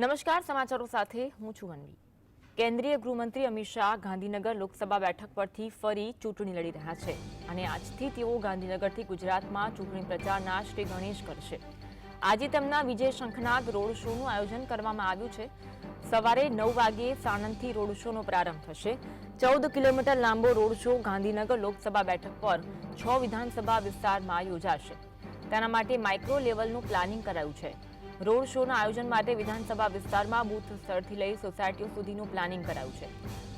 નમસ્કાર, સમાચારો સાથે હું છું વનવી. કેન્દ્રીય ગૃહમંત્રી અમિત શાહ ગાંધીનગર લોકસભા બેઠક પરથી ફરી ચૂંટણી લડી રહ્યા છે અને આજથી તેઓ ગાંધીનગરથી ગુજરાતમાં ચૂંટણી પ્રચારના શ્રી ગણેશ કરશે. આજે તેમના વિજય શંખનાદ રોડ શોનું આયોજન કરવામાં આવ્યું છે. સવારે નવ વાગ્યે સાણંદથી રોડ શોનો પ્રારંભ થશે. ચૌદ કિલોમીટર લાંબો રોડ શો ગાંધીનગર લોકસભા બેઠક પર છ વિધાનસભા વિસ્તારમાં યોજાશે. તેના માટે માઇક્રો લેવલનું પ્લાનિંગ કરાયું છે. રોડ શોના આયોજન માટે વિધાનસભા વિસ્તારમાં બૂથ સ્થળથી લઈ સોસાયટીઓ સુધીનું પ્લાનિંગ કરાયું છે.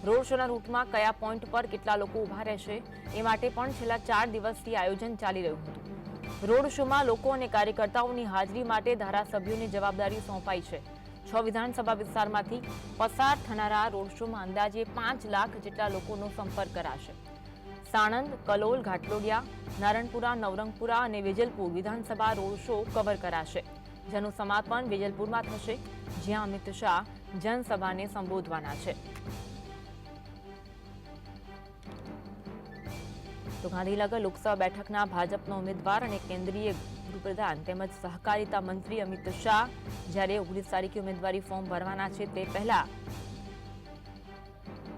રોડ શોના રૂટમાં કયા પોઈન્ટ પર કેટલા લોકો ઊભા રહેશે, એ માટે પણ છેલ્લા ચાર દિવસથી આયોજન ચાલી રહ્યું હતું. રોડ શોમાં લોકો અને કાર્યકર્તાઓની હાજરી માટે ધારાસભ્યોની જવાબદારી સોંપાઈ છે. છ વિધાનસભા વિસ્તારમાંથી પસાર થનારા રોડ શોમાં અંદાજે પાંચ લાખ જેટલા લોકોનો સંપર્ક કરાશે. સાણંદ, કલોલ, ઘાટલોડિયા, નારણપુરા, નવરંગપુરા અને વેજલપુર વિધાનસભા રોડ શો કવર કરાશે. જેનું સમાપન વેજલપુરમાં થશે, જ્યાં અમિત શાહ જનસભાને સંબોધવાના છે. તો ગાંધીનગર લોકસભા બેઠકના ભાજપના ઉમેદવાર અને કેન્દ્રીય ગૃહપ્રધાન તેમજ સહકારિતા મંત્રી અમિત શાહ જ્યારે ઓગણીસ તારીખે ઉમેદવારી ફોર્મ ભરવાના છે તે પહેલા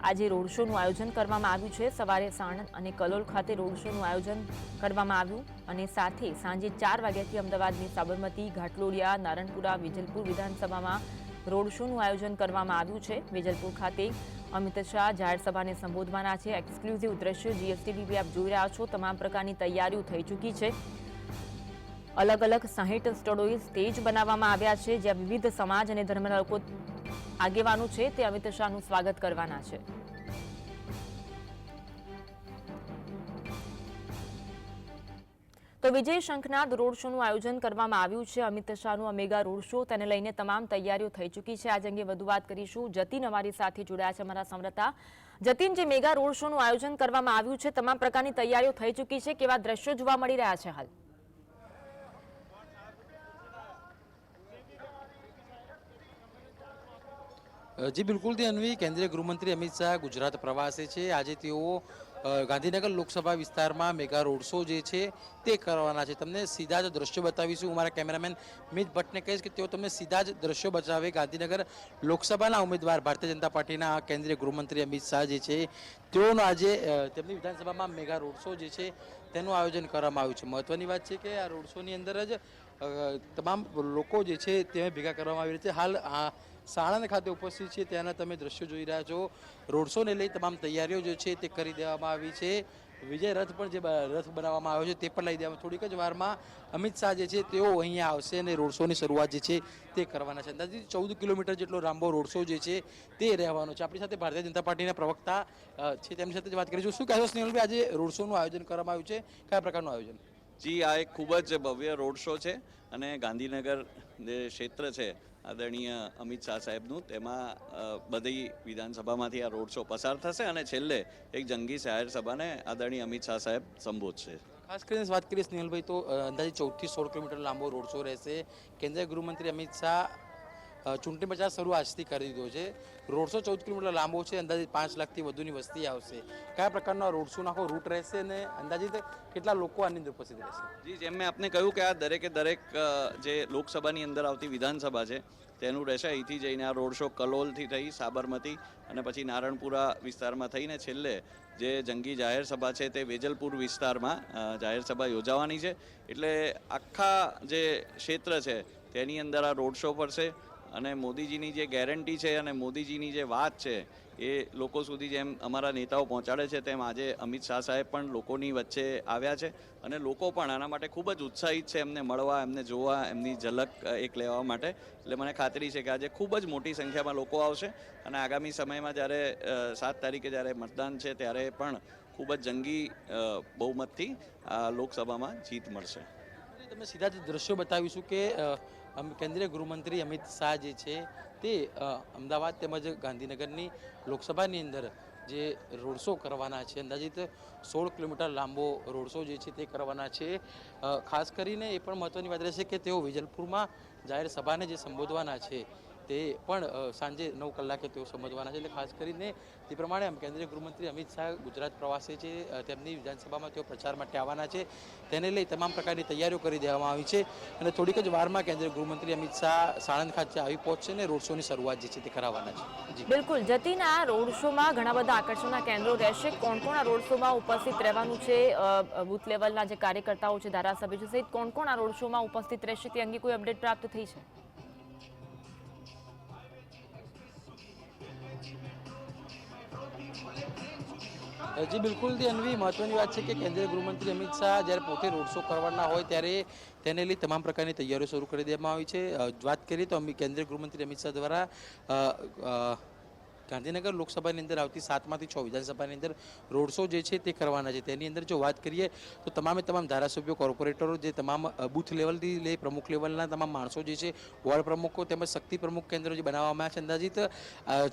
આજે રોડ શોનું આયોજન કરવામાં આવ્યું છે. સવારે સાણંદ અને કલોલ ખાતે રોડ શોનું આયોજન કરવામાં આવ્યું અને સાથે સાંજે ચાર વાગ્યાથી અમદાવાદની સાબરમતી ઘાટલોડિયા નારણપુરા, વેજલપુર વિધાનસભામાં રોડ શોનું આયોજન કરવામાં આવ્યું છે. વિજલપુર ખાતે અમિત શાહ જાહેરસભાને સંબોધવાના છે. એક્સક્લુઝિવ દ્રશ્યો ટીવી આપ જોઈ રહ્યા છો. તમામ પ્રકારની તૈયારીઓ થઈ ચૂકી છે. અલગ અલગ સાહીઠ સ્થળોએ સ્ટેજ બનાવવામાં આવ્યા છે, જ્યાં વિવિધ સમાજ અને ધર્મના લોકો આગેવાનો છે તે અમિત શાહનું સ્વાગત કરવાના છે. તો વિજય શંખનાદ રોડ શોનું આયોજન કરવામાં આવ્યું છે. અમિત શાહનું આ મેગા રોડ શો તેને લઈને તમામ તૈયારીઓ થઈ ચૂકી છે. આજ અંગે વધુ વાત કરીશું. જતીન અમારી સાથે જોડાયા છે અમારા સંવાદદાતા. જતીન, જે મેગા રોડ શોનું આયોજન કરવામાં આવ્યું છે, તમામ પ્રકારની તૈયારીઓ થઈ ચૂકી છે. કેવા દ્રશ્યો જોવા મળી રહ્યા છે હાલ? જી બિલકુલથી અન્વી. કેન્દ્રીય ગૃહમંત્રી અમિત શાહ ગુજરાત પ્રવાસે છે. આજે તેઓ ગાંધીનગર લોકસભા વિસ્તારમાં મેગા રોડ શો જે છે તે કરવાના છે. તમને સીધા જ દ્રશ્યો બતાવીશું. હું મારા કેમેરામેન મિત ભટ્ટને કહીશ કે તેઓ તમને સીધા જ દ્રશ્યો બતાવે. ગાંધીનગર લોકસભાના ઉમેદવાર ભારતીય જનતા પાર્ટીના કેન્દ્રીય ગૃહમંત્રી અમિત શાહ જે છે, તેઓનો આજે તેમની વિધાનસભામાં મેગા રોડ શો જે છે તેનું આયોજન કરવામાં આવ્યું છે. મહત્વની વાત છે કે આ રોડ શોની અંદર જ તમામ લોકો જે છે તે ભેગા કરવામાં આવી રહ્યા છે. હાલ આ સાણંદ ખાતે ઉપસ્થિત છે, ત્યાંના તમે દ્રશ્યો જોઈ રહ્યા છો. રોડ શોને લઈ તમામ તૈયારીઓ જે છે તે કરી દેવામાં આવી છે. વિજય રથ પણ જે રથ બનાવવામાં આવ્યો છે તે પણ લઈ દેવામાં થોડીક જ વારમાં અમિત શાહ જે છે તેઓ અહીંયા આવશે અને રોડ શોની શરૂઆત જે છે તે કરવાના છે. અંદાજે ચૌદ કિલોમીટર જેટલો લાંબો રોડ શો જે છે તે રહેવાનો છે. આપણી સાથે ભારતીય જનતા પાર્ટીના પ્રવક્તા છે તેમની સાથે જ વાત કરીશું. શું કહેશો સ્નેહલભાઈ, આજે રોડ શોનું આયોજન કરવામાં આવ્યું છે? કયા પ્રકારનું આયોજન? જી, આ એક ખૂબ જ ભવ્ય રોડ શો છે અને ગાંધીનગર જે ક્ષેત્ર છે આદરણીય અમિત શાહ સાહેબનું. તેમાં બધી વિધાનસભામાંથી આ રોડ શો પસાર થશે અને છેલ્લે એક જંગી જાહેર સભાને આદરણીય અમિત શાહ સાહેબ સંબોધશે. ખાસ કરીને વાત કરીએ સ્નેહલભાઈ, તો અંદાજે ચૌદથી સોળ કિલોમીટર લાંબો રોડ શો રહેશે. કેન્દ્રીય ગૃહમંત્રી અમિત શાહ ચૂંટણી પ્રચાર શરૂ આજથી કરી દીધો છે. રોડ શો ચૌદ કિલોમીટર લાંબો છે. અંદાજિત પાંચ લાખથી વધુની વસ્તી આવશે. કયા પ્રકારનો રોડ શો આખો રૂટ રહેશે અને અંદાજિત કેટલા લોકો આની અંદર ઉપસ્થિત રહેશે? જી, જેમ મેં આપને કહ્યું કે આ દરેકે દરેક જે લોકસભાની અંદર આવતી વિધાનસભા છે, તેનું રહેશે અહીંથી જઈને આ રોડ શો કલોલથી થઈ, સાબરમતી અને પછી નારણપુરા વિસ્તારમાં થઈને છેલ્લે જે જંગી જાહેર સભા છે તે વેજલપુર વિસ્તારમાં જાહેર સભા યોજાવાની છે. એટલે આખા જે ક્ષેત્ર છે, તેની અંદર આ રોડ શો પડશે અને મોદીજીની જે ગેરંટી છે અને મોદીજીની જે વાત છે, એ લોકો સુધી જેમ અમારા નેતાઓ પહોંચાડે છે, તેમ આજે અમિત શાહ સાહેબ પણ લોકોની વચ્ચે આવ્યા છે અને લોકો પણ આના માટે ખૂબ જ ઉત્સાહિત છે એમને મળવા, એમને જોવા, એમની ઝલક એક લેવા માટે. એટલે મને ખાતરી છે કે આજે ખૂબ જ મોટી સંખ્યામાં લોકો આવશે અને આગામી સમયમાં જ્યારે સાત તારીખે જ્યારે મતદાન છે, ત્યારે પણ ખૂબ જ જંગી બહુમતથી આ લોકસભામાં જીત મળશે. તમે સીધા જ દ્રશ્યો બતાવીશું કે કેન્દ્રીય ગૃહમંત્રી અમિત શાહ જે છે, તે અમદાવાદ તેમજ ગાંધીનગરની લોકસભાની અંદર જે રોડ શો કરવાના છે, અંદાજિત સોળ કિલોમીટર લાંબો રોડ શો જે છે તે કરવાના છે. ખાસ કરીને એ પણ મહત્ત્વની વાત રહેશે કે તેઓ વિજલપુરમાં જાહેર સભાને જે સંબોધવાના છે તે પણ સાંજે નવ કલાકે તેઓ સમજવાના છે. એટલે ખાસ કરીને તે પ્રમાણે આમ કેન્દ્રીય ગૃહમંત્રી અમિત શાહ ગુજરાત પ્રવાસે છે તેમની વિધાનસભામાં તેઓ પ્રચાર માટે આવવાના છે. તેને લઈ તમામ પ્રકારની તૈયારીઓ કરી દેવામાં આવી છે. અને થોડીક જ વારમાં કેન્દ્રીય ગૃહમંત્રી અમિત શાહ સાણંદ ખાતે આવી પહોંચશે અને રોડ શોની શરૂઆત જે છે તે કરાવવાના છે. બિલકુલ. જતીન આ રોડ શોમાં ઘણા બધા આકર્ષણના કેન્દ્રો રહેશે. કોણ કોણ આ રોડ શોમાં ઉપસ્થિત રહેવાનું છે? અ, લેવલના જે કાર્યકર્તાઓ છે ધારાસભ્યો છે સહિત કોણ કોણ આ રોડ શોમાં ઉપસ્થિત રહેશે તે અંગે કોઈ અપડેટ પ્રાપ્ત થઈ છે? જી, બિલકુલ તે અન્વી મહત્વની વાત છે કે કેન્દ્રીય ગૃહમંત્રી અમિત શાહ જ્યારે પોતે રોડ શો કરવાના હોય ત્યારે તેને લઈ તમામ પ્રકારની તૈયારીઓ શરૂ કરી દેવામાં આવી છે. વાત કરીએ તો કેન્દ્રીય ગૃહમંત્રી અમિત શાહ દ્વારા ગાંધીનગર લોકસભાની અંદર આવતી સાતમાંથી છ વિધાનસભાની અંદર રોડ શો જે છે તે કરવાના છે. તેની અંદર જો વાત કરીએ તો તમામે તમામ ધારાસભ્યો, કોર્પોરેટરો જે તમામ બૂથ લેવલથી લઈ પ્રમુખ લેવલના તમામ માણસો જે છે, વોર્ડ પ્રમુખો તેમજ શક્તિ પ્રમુખ કેન્દ્રો જે બનાવવામાં આવ્યા છે, અંદાજિત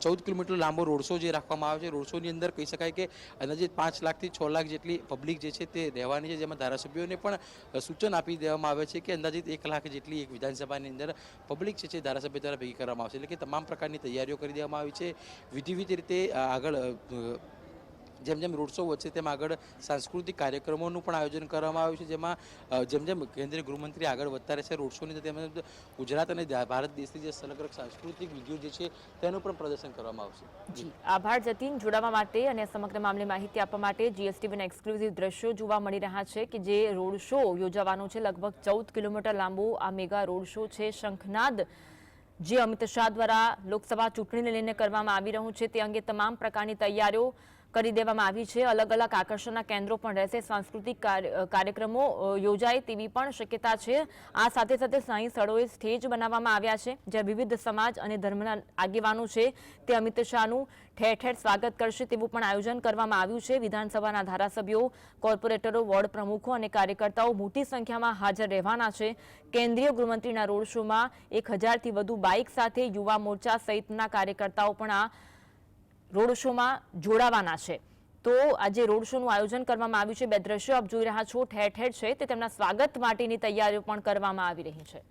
ચૌદ કિલોમીટર લાંબો રોડ શો જે રાખવામાં આવે છે. રોડ શોની અંદર કહી શકાય કે અંદાજિત પાંચ લાખથી છ લાખ જેટલી પબ્લિક જે છે તે રહેવાની છે. જેમાં ધારાસભ્યોને પણ સૂચન આપી દેવામાં આવે છે કે અંદાજિત એક લાખ જેટલી એક વિધાનસભાની અંદર પબ્લિક છે જે ધારાસભ્ય દ્વારા ભેગી કરવામાં આવશે. એટલે કે તમામ પ્રકારની તૈયારીઓ કરી દેવામાં આવી છે. વિધિવિધ રીતે આગળ જેમ જેમ રોડ શો વચ્ચે તેમ આગળ સાંસ્કૃતિક કાર્યક્રમોનું પણ આયોજન કરવામાં આવ્યું છે, જેમાં જેમ જેમ કેન્દ્રીય ગૃહમંત્રી આગળ વધતા રહેશે રોડ શોની અંદર, તેમ તેમ ગુજરાત અને ભારત દેશની જે સમગ્ર સાંસ્કૃતિક વિધિઓ જે છે તેનું પણ પ્રદર્શન કરવામાં આવશે. જી. આભાર જતીન. જોડાવા માટે અને સમગ્ર મામલે માહિતી આપવા માટે જીએસટીવીના એક્સક્લુઝિવ દ્રશ્યો જોવા મળી રહ્યા છે કે જે રોડ શો યોજાવાનો છે લગભગ ચૌદ કિલોમીટર લાંબો આ મેગા રોડ શો છે શંખનાદ જે અમિત શાહ દ્વારા લોકસભા ચૂંટણીને લઈને કરવામાં આવી રહ્યું છે, તે અંગે તમામ પ્રકારની તૈયારીઓ કરી દેવામાં આવી છે. અલગ અલગ આકર્ષણના કેન્દ્રો પણ રહેશે. સાંસ્કૃતિક કાર્ય- કાર્યક્રમો યોજાય તેવી પણ શક્યતા છે. આ સાથે સાથે સાંઈ સ્થળોએ સ્ટેજ બનાવવામાં આવ્યા છે, જ્યાં વિવિધ સમાજ અને ધર્મના આગેવાનો છે. તે અમિત શાહનું ઠેર ઠેર સ્વાગત કરશે તેવું પણ આયોજન કરવામાં આવ્યું છે. વિધાનસભાના ધારાસભ્યો, કોર્પોરેટરો, વોર્ડ પ્રમુખો અને કાર્યકર્તાઓ મોટી સંખ્યામાં હાજર રહેવાના છે. કેન્દ્રીય ગૃહમંત્રીના રોડ શોમાં એક હજારથી વધુ બાઇક સાથે યુવા મોરચા સહિતના કાર્યકર્તાઓ પણ આ રોડ શોમાં જોડાવાના છે. તો આજે રોડ શોનું આયોજન કરવામાં આવ્યું છે. બે દ્રશ્યો આપ જોઈ રહ્યા છો. ઠેર ઠેર છે તે તેમના સ્વાગત માટેની તૈયારીઓ પણ કરવામાં આવી રહી છે.